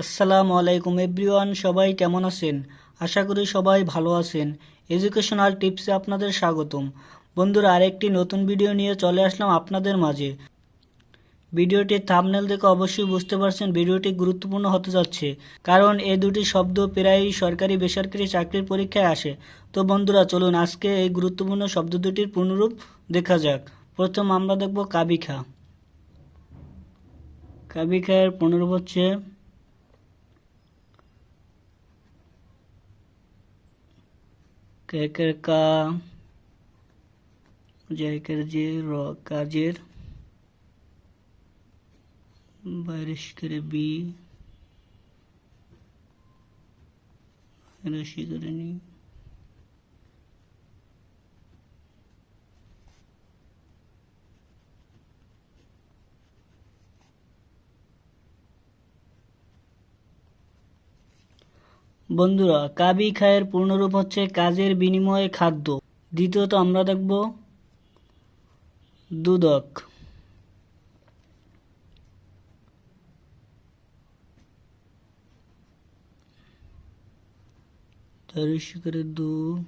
আসসালামু আলাইকুম এভরিওয়ান, সবাই কেমন আছেন? আশা করি সবাই ভালো আছেন। এডুকেশনাল টিপসে আপনাদের স্বাগতম। বন্ধুরা, আরেকটি নতুন ভিডিও নিয়ে চলে আসলাম আপনাদের মাঝে। ভিডিওটির থামনেল দেখে অবশ্যই বুঝতে পারছেন ভিডিওটি গুরুত্বপূর্ণ হতে যাচ্ছে, কারণ এই দুটি শব্দ প্রায়ই সরকারি, বেসরকারি চাকরির পরীক্ষায় আসে। তো বন্ধুরা, চলুন আজকে এই গুরুত্বপূর্ণ শব্দ দুটির পূর্ণরূপ দেখা যাক। প্রথম আমরা দেখব কাবিখা। কাবিখা এর পূর্ণরূপ হচ্ছে কেকের কা জায়কের যে র কাজের বাইরিশ করে বি রসি করে নি বন্ধুরা, কাবি খায়ের পূর্ণরূপ হচ্ছে কাজের বিনিময়ে খাদ্য। দ্বিতীয়ত আমরা দেখব দুদক। করে দু।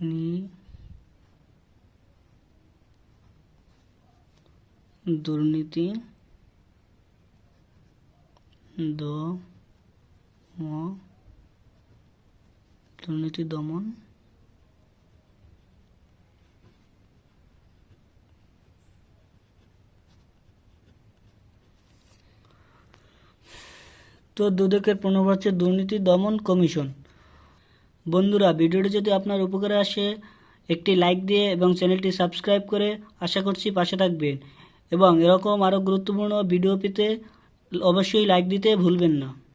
নি। দুর্নীতি, দ, ম, দুর্নীতি দমন, তো দুদকের প্রণব হচ্ছে দুর্নীতি দমন কমিশন। বন্ধুরা, ভিডিওটি যদি আপনার উপকারে আসে, একটি লাইক দিয়ে এবং চ্যানেলটি সাবস্ক্রাইব করে আশা করছি পাশে থাকবেন। এবং এরকম আরও গুরুত্বপূর্ণ ভিডিও পেতে অবশ্যই লাইক দিতে ভুলবেন না।